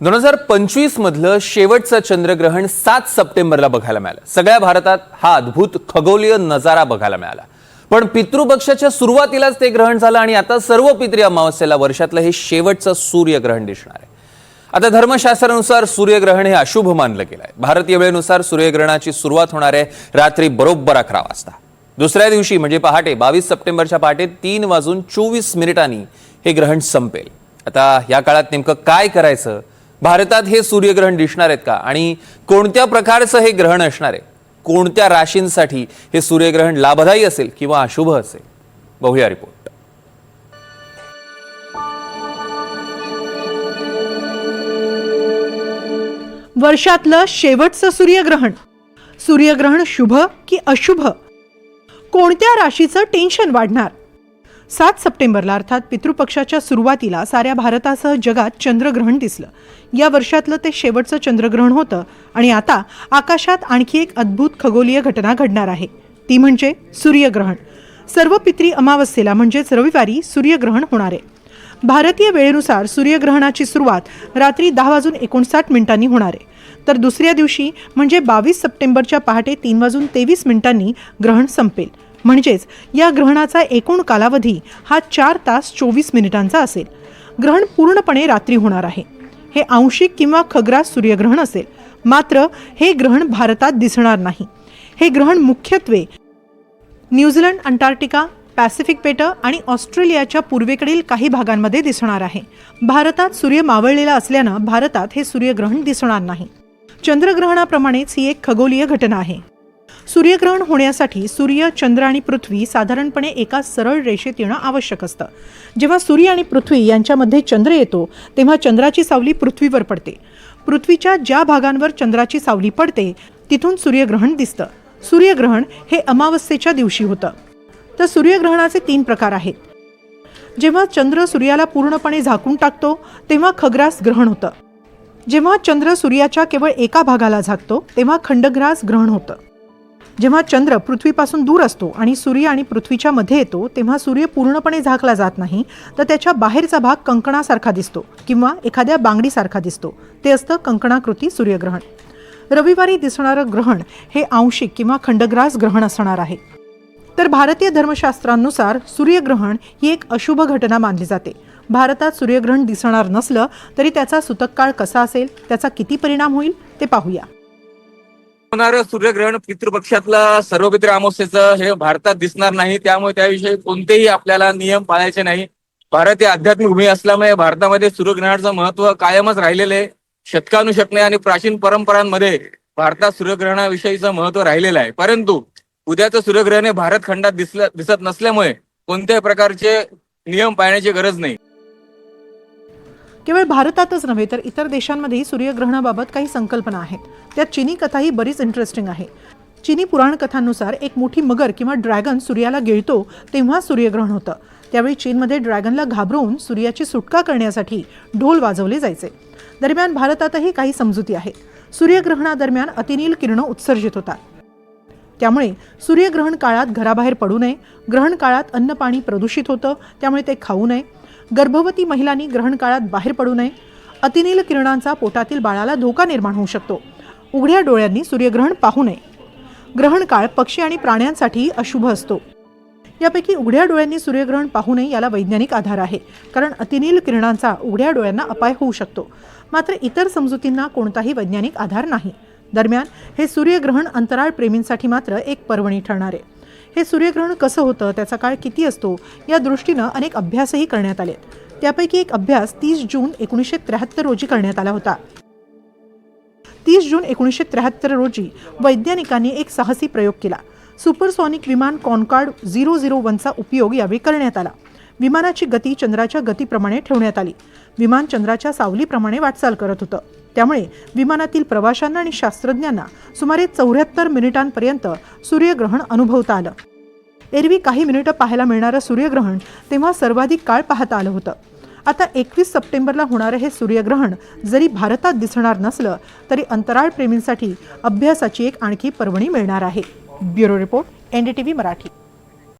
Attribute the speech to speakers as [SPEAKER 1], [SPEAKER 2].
[SPEAKER 1] दोन हजार पंचवीस मधलं शेवटचं चंद्रग्रहण सात सप्टेंबरला बघायला मिळालं. सगळ्या भारतात हा अद्भुत खगोलीय नजारा बघायला मिळाला. पण पितृपक्षाच्या सुरुवातीलाच ते ग्रहण झालं आणि आता सर्व पितृ अमावस्येला वर्षातलं हे शेवटचं सूर्यग्रहण दिसणार आहे. आता धर्मशास्त्रानुसार सूर्यग्रहण हे अशुभ मानलं गेलं आहे. भारतीय वेळेनुसार सूर्यग्रहणाची सुरुवात होणार आहे रात्री बरोबर अकरा वाजता. दुसऱ्या दिवशी म्हणजे पहाटे बावीस सप्टेंबरच्या पहाटे तीन वाजून चोवीस मिनिटांनी हे ग्रहण संपेल. आता या काळात नेमकं काय करायचं? भारतात हे सूर्यग्रहण दिसणार आहेत का? आणि कोणत्या प्रकारचं हे ग्रहण असणार आहे? कोणत्या राशींसाठी हे सूर्यग्रहण लाभदायी असेल किंवा अशुभ असेल? बघूया रिपोर्ट
[SPEAKER 2] वर्षातलं शेवटचं सूर्यग्रहण. सूर्यग्रहण शुभ की अशुभ? कोणत्या राशीचं टेन्शन वाढणार? सात सप्टेंबरला अर्थात पितृपक्षाच्या सुरुवातीला साऱ्या भारतासह जगात चंद्रग्रहण दिसलं. या वर्षातलं ते शेवटचं चंद्रग्रहण होतं आणि आता आकाशात आणखी एक अद्भुत खगोलीय घटना घडणार आहे. ती म्हणजे सूर्यग्रहण. सर्व पित्री अमावस्येला म्हणजेच रविवारी सूर्यग्रहण होणार आहे. भारतीय वेळेनुसार सूर्यग्रहणाची सुरुवात रात्री दहा वाजून एकोणसाठ मिनिटांनी होणार आहे. तर दुसऱ्या दिवशी म्हणजे बावीस सप्टेंबरच्या पहाटे तीन वाजून तेवीस मिनिटांनी ग्रहण संपेल. म्हणजेच या ग्रहणाचा एकूण कालावधी हा चार तास चोवीस मिनिटांचा असेल. ग्रहण पूर्णपणे रात्री होणार आहे. हे आंशिक किंवा खग्रास सूर्यग्रहण असेल. मात्र हे ग्रहण भारतात दिसणार नाही. हे ग्रहण मुख्यत्वे न्यूझीलंड अंटार्क्टिका पॅसिफिक पेट आणि ऑस्ट्रेलियाच्या पूर्वेकडील काही भागांमध्ये दिसणार आहे. भारतात सूर्य मावळलेला असल्यानं भारतात हे सूर्यग्रहण दिसणार नाही. चंद्रग्रहणाप्रमाणेच ही एक खगोलीय घटना आहे. सूर्यग्रहण होण्यासाठी सूर्य चंद्र आणि पृथ्वी साधारणपणे एका सरळ रेषेत येणं आवश्यक असतं. जेव्हा सूर्य आणि पृथ्वी यांच्यामध्ये चंद्र येतो तेव्हा चंद्राची सावली पृथ्वीवर पडते. पृथ्वीच्या ज्या भागांवर चंद्राची सावली पडते तिथून सूर्यग्रहण दिसतं. सूर्यग्रहण हे अमावस्येच्या दिवशी होतं. तर सूर्यग्रहणाचे तीन प्रकार आहेत. जेव्हा चंद्र सूर्याला पूर्णपणे झाकून टाकतो तेव्हा खग्रास ग्रहण होतं. जेव्हा चंद्र सूर्याच्या केवळ एका भागाला झाकतो तेव्हा खंडग्रास ग्रहण होतं. जेव्हा चंद्र पृथ्वीपासून दूर असतो आणि सूर्य आणि पृथ्वीच्या मध्ये येतो तेव्हा सूर्य पूर्णपणे झाकला जात नाही तर त्याच्या बाहेरचा भाग कंकणासारखा दिसतो किंवा एखाद्या बांगडीसारखा दिसतो. ते असतं कंकणाकृती सूर्यग्रहण. रविवारी दिसणारं ग्रहण हे आंशिक किंवा खंडग्रास ग्रहण असणार आहे. तर भारतीय धर्मशास्त्रांनुसार सूर्यग्रहण ही एक अशुभ घटना मानली जाते. भारतात सूर्यग्रहण दिसणार नसलं तरी त्याचा सुतक काळ कसा असेल त्याचा किती परिणाम होईल ते पाहूया.
[SPEAKER 3] होणारं सूर्यग्रहण पितृपक्षातलं सर्व पितृ अमावस्येचं हे भारतात दिसणार नाही. त्यामुळे त्याविषयी कोणतेही आपल्याला नियम पाळायचे नाही. भारत ही आध्यात्मिक भूमी असल्यामुळे भारतामध्ये सूर्यग्रहणाचं महत्त्व कायमच राहिलेलं आहे. शतकानुशतने आणि प्राचीन परंपरांमध्ये भारतात सूर्यग्रहणाविषयीचं महत्त्व राहिलेलं आहे. परंतु उद्याचं सूर्यग्रहण हे भारत खंडात दिसलं दिसत नसल्यामुळे कोणत्याही प्रकारचे नियम पाळण्याची गरज नाही.
[SPEAKER 2] केवळ भारतातच नव्हे तर इतर देशांमध्येही सूर्यग्रहणाबाबत काही संकल्पना आहेत. त्यात चिनी कथा ही बरीच इंटरेस्टिंग आहे. चिनी पुराणकथांनुसार एक मोठी मगर किंवा ड्रॅगन सूर्याला गिळतो तेव्हा सूर्यग्रहण होतं. त्यावेळी चीनमध्ये ड्रॅगनला घाबरवून सूर्याची सुटका करण्यासाठी ढोल वाजवले जायचे. दरम्यान भारतातही काही समजुती आहेत सूर्यग्रहणादरम्यान अतिनील किरणं उत्सर्जित होतात. त्यामुळे सूर्यग्रहण काळात घराबाहेर पडू नये ग्रहण काळात अन्न पाणी प्रदूषित होतं त्यामुळे ते खाऊ नये. गर्भवती महिलांनी ग्रहण काळात बाहेर पडू नये. अतिनील किरणांचा पोटातील बाळाला धोका निर्माण होऊ शकतो. उघड्या डोळ्यांनी सूर्यग्रहण पाहू नये. ग्रहण काळ पक्षी आणि प्राण्यांसाठी अशुभ असतो. यापैकी उघड्या डोळ्यांनी सूर्यग्रहण पाहू नये याला वैज्ञानिक आधार आहे. कारण अतिनील किरणांचा उघड्या डोळ्यांना अपाय होऊ शकतो. मात्र इतर समजुतींना कोणताही वैज्ञानिक आधार नाही. दरम्यान हे सूर्यग्रहण अंतराळ प्रेमींसाठी मात्र एक पर्वणी ठरणार आहे. हे सूर्यग्रहण कसं होतं त्याचा काळ किती असतो या दृष्टीनं अनेक अभ्यासही करण्यात आलेत. त्यापैकी एक अभ्यास तीस जून एकोणीसशे त्र्याहत्तर रोजी करण्यात आला होता. तीस जून एकोणीसशे त्र्याहत्तर रोजी वैज्ञानिकांनी एक साहसी प्रयोग केला. सुपरसॉनिक विमान कॉनकार्ड झिरो झिरो वनचा उपयोग यावेळी करण्यात आला. विमानाची गती चंद्राच्या गतीप्रमाणे ठेवण्यात आली. विमान चंद्राच्या सावलीप्रमाणे वाटचाल करत होतं. त्यामुळे विमानातील प्रवाशांना आणि शास्त्रज्ञांना सुमारे चौऱ्याहत्तर मिनिटांपर्यंत सूर्यग्रहण अनुभवता आलं. एरवी काही मिनिटं पाहायला मिळणारं सूर्यग्रहण तेव्हा सर्वाधिक काळ पाहता आलं होतं. आता एकवीस सप्टेंबरला होणारं हे सूर्यग्रहण जरी भारतात दिसणार नसलं तरी अंतराळ प्रेमींसाठी अभ्यासाची एक आणखी पर्वणी मिळणार आहे. Bureau report N D T V Marathi.